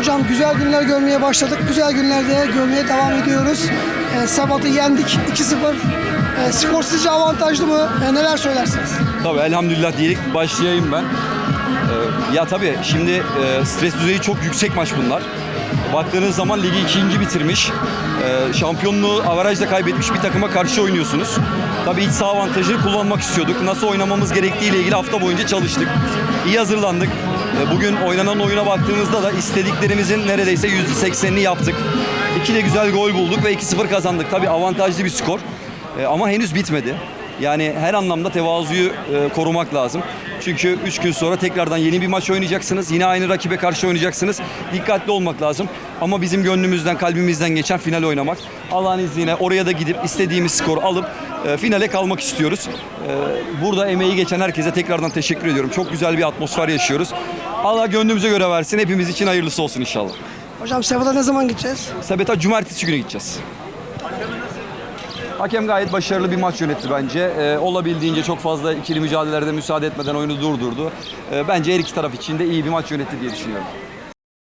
Hocam güzel günler görmeye başladık. Güzel günlerde görmeye devam ediyoruz. E, Sabat'ı yendik 2-0. E, skor sizce avantajlı mı? E, neler söylersiniz? Tabii elhamdülillah diyerek başlayayım ben. Ee, ya tabii şimdi e, stres düzeyi çok yüksek maç bunlar. Baktığınız zaman ligi ikinci bitirmiş, e, şampiyonluğu avarajla kaybetmiş bir takıma karşı oynuyorsunuz. Tabii iç saha avantajını kullanmak istiyorduk. Nasıl oynamamız gerektiğiyle ilgili hafta boyunca çalıştık. İyi hazırlandık. E, bugün oynanan oyuna baktığımızda da istediklerimizin neredeyse %80'ini yaptık. İki de güzel gol bulduk ve 2-0 kazandık. Tabii avantajlı bir skor. E, ama henüz bitmedi. Yani her anlamda tevazuyu e, korumak lazım. Çünkü 3 gün sonra tekrardan yeni bir maç oynayacaksınız. Yine aynı rakibe karşı oynayacaksınız. Dikkatli olmak lazım. Ama bizim gönlümüzden, kalbimizden geçen final oynamak. Allah'ın izniyle oraya da gidip istediğimiz skoru alıp e, finale kalmak istiyoruz. E, burada emeği geçen herkese tekrardan teşekkür ediyorum. Çok güzel bir atmosfer yaşıyoruz. Allah gönlümüze göre versin. Hepimiz için hayırlısı olsun inşallah. Hocam Sabat'a ne zaman gideceğiz? Sabeta cumartesi günü gideceğiz. Hakem gayet başarılı bir maç yönetti bence. Ee, olabildiğince çok fazla ikili mücadelelerde müsaade etmeden oyunu durdurdu. Ee, bence her iki taraf için de iyi bir maç yönetti diye düşünüyorum.